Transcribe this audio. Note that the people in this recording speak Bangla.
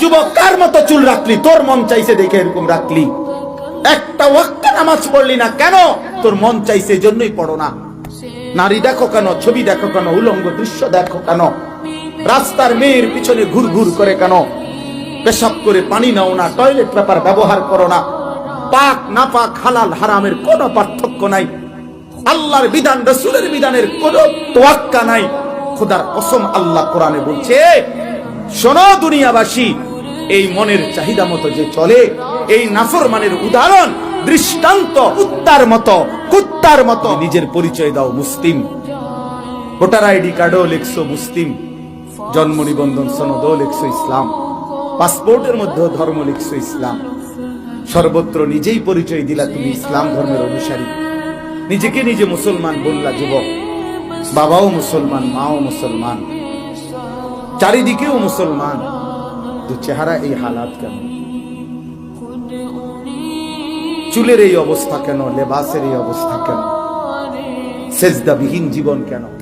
যুবক কার মতো চুল রাখলি? তোর মন চাইছে দেখে এরকম রাখলি। একটা ওয়াক্ত নামাজ পড়লি না কেন? তোর মন চাইছে জন্যই পড়ো না। নারী দেখো কেন? ছবি দেখো কেন? উলঙ্গ দৃশ্য দেখো কেন? রাস্তার মেয়ের পিছনে ঘুর ঘুর করে কেন? পেশাব করে পানি নাও না, টয়লেট পেপার ব্যবহার করো না। পাক না পাক হালাল, হারামের কোনো পার্থক্য নাই। আল্লাহর বিধান, রসুলের বিধানের কোন তোয়াক্কা নাই। খোদার কসম আল্লাহ কোরআনে বলছে, শোনো দুনিয়াবাসী এই মনের চাহিদা মতো যে চলে, এই নাফর মানের উদাহরণ, দৃষ্টান্ত উত্তার মতো, কুত্তার মতো। নিজের পরিচয় দাও, মুসলিম। ভোটার আইডি কার্ডও লেখছো মুসলিম। জন্ম নিবন্ধন সনদও লেখছো ইসলাম। পাসপোর্টের মধ্যেও ধর্ম লিখছো ইসলাম। সর্বত্র নিজেই পরিচয় দিলা তুমি ইসলাম ধর্মের অনুসারী। নিজেকে নিজে মুসলমান বললা যুবক। বাবাও মুসলমান, মাও মুসলমান। চারিদিকেও মুসলমান। তো চেহারা এই হালাত কেন? চুলের এই অবস্থা কেন? লেবাসের এই অবস্থা কেন? সেজদাবিহীন জীবন কেন?